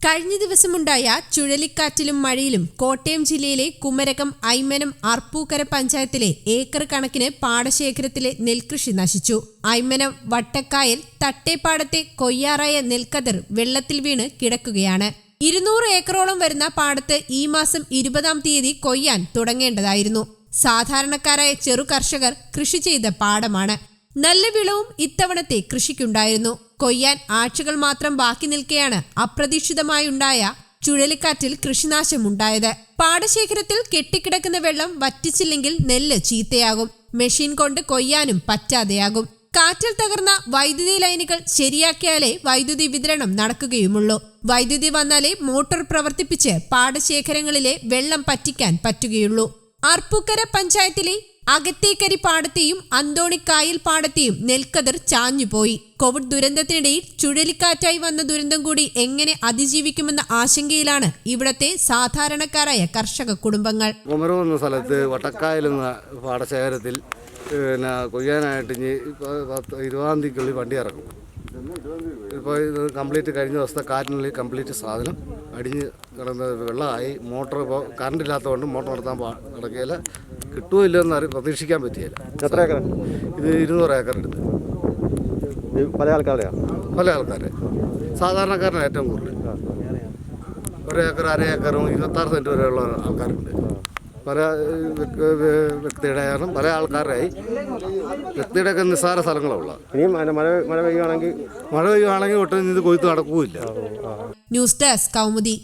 കഴിഞ്ഞ ദിവസമുണ്ടായ ചുഴലിക്കാറ്റിലും മഴയിലും കോട്ടയം ജില്ലയിലെ കുമരകം ഐമനം അർപ്പൂക്കര പഞ്ചായത്തിലെ ഏക്കർ കണക്കിന് പാടശേഖരത്തിലെ നെൽകൃഷി നശിച്ചു. ഐമനം വട്ടക്കായൽ തട്ടേപ്പാടത്തെ കൊയ്യാറായ നെൽക്കതിർ വെള്ളത്തിൽ വീണ് കിടക്കുകയാണ്. ഇരുന്നൂറ് ഏക്കറോളം വരുന്ന പാടത്ത് ഈ മാസം ഇരുപതാം തീയതി കൊയ്യാൻ തുടങ്ങേണ്ടതായിരുന്നു. സാധാരണക്കാരായ ചെറു കർഷകർ കൃഷി ചെയ്ത പാടമാണ്. നല്ല വിളവും ഇത്തവണത്തെ കൃഷിക്കുണ്ടായിരുന്നു. കൊയ്യാൻ ആഴ്ചകൾ മാത്രം ബാക്കി നിൽക്കെയാണ് അപ്രതീക്ഷിതമായുണ്ടായ ചുഴലിക്കാറ്റിൽ കൃഷിനാശമുണ്ടായത്. പാടശേഖരത്തിൽ കെട്ടിക്കിടക്കുന്ന വെള്ളം വറ്റിച്ചില്ലെങ്കിൽ നെല്ല് ചീത്തയാകും. മെഷീൻ കൊണ്ട് കൊയ്യാനും പറ്റാതെയാകും. കാറ്റിൽ തകർന്ന വൈദ്യുതി ലൈനുകൾ ശരിയാക്കിയാലേ വൈദ്യുതി വിതരണം നടക്കുകയുമുള്ളൂ. വൈദ്യുതി വന്നാലേ മോട്ടോർ പ്രവർത്തിപ്പിച്ച് പാടശേഖരങ്ങളിലെ വെള്ളം പറ്റിക്കാൻ പറ്റുകയുള്ളൂ. അർപ്പുക്കര പഞ്ചായത്തിലെ അകത്തേക്കരി പാടത്തെയും അന്തോണിക്കായൽ പാടത്തെയും നെൽക്കതിർ ചാഞ്ഞുപോയി. കോവിഡ് ദുരന്തത്തിനിടയിൽ ചുഴലിക്കാറ്റായി വന്ന ദുരന്തം കൂടി എങ്ങനെ അതിജീവിക്കുമെന്ന ആശങ്കയിലാണ് ഇവിടത്തെ സാധാരണക്കാരായ കർഷക കുടുംബങ്ങൾ. കുമരം എന്ന സ്ഥലത്ത് വട്ടക്കായൽ എന്ന പാടശേഖരത്തിൽ പിന്നെ കൊയ്യാനായിട്ട് ഇനി പത്ത് ഇരുപതാം തീയതിക്കുള്ളിൽ വണ്ടി ഇറക്കും. ഇപ്പോൾ ഇത് കംപ്ലീറ്റ് കഴിഞ്ഞ ദിവസത്തെ കാറ്റിനുള്ളിൽ കംപ്ലീറ്റ് സാധനം അടിഞ്ഞ് കിടന്ന് വെള്ളമായി. മോട്ടോർ ഇപ്പോൾ കറണ്ട് ഇല്ലാത്തതുകൊണ്ട് മോട്ടോർ നടത്താൻ നടക്കുകയില്ല കിട്ടുമോ ഇല്ലയോ എന്ന് അറി- പ്രതീക്ഷിക്കാൻ പറ്റിയില്ല. എത്ര ഏക്കർ ഇത് ഇരുന്നൂറ് ഈ പല ആൾക്കാരെയാ പല ആൾക്കാരെ സാധാരണക്കാരനാണ് ഏറ്റവും കൂടുതൽ. ഒരു ഏക്കർ അര ഏക്കറും ഇരുപത്താറ് സെന്റ് വരെയുള്ള ആൾക്കാരുണ്ട്. പല വ്യക്തിയുടെ കാരണം പല ആൾക്കാരായി വ്യക്തിയുടെയൊക്കെ നിസ്സാര സ്ഥലങ്ങളുള്ള ഇനിയും മഴ മഴ മഴ പെയ്യുകയാണെങ്കിൽ മഴ പെയ്യുകയാണെങ്കിൽ ഒട്ടും ഇത് കൊയ്ത്ത് നടക്കുകയില്ല. News desk Kaumudi.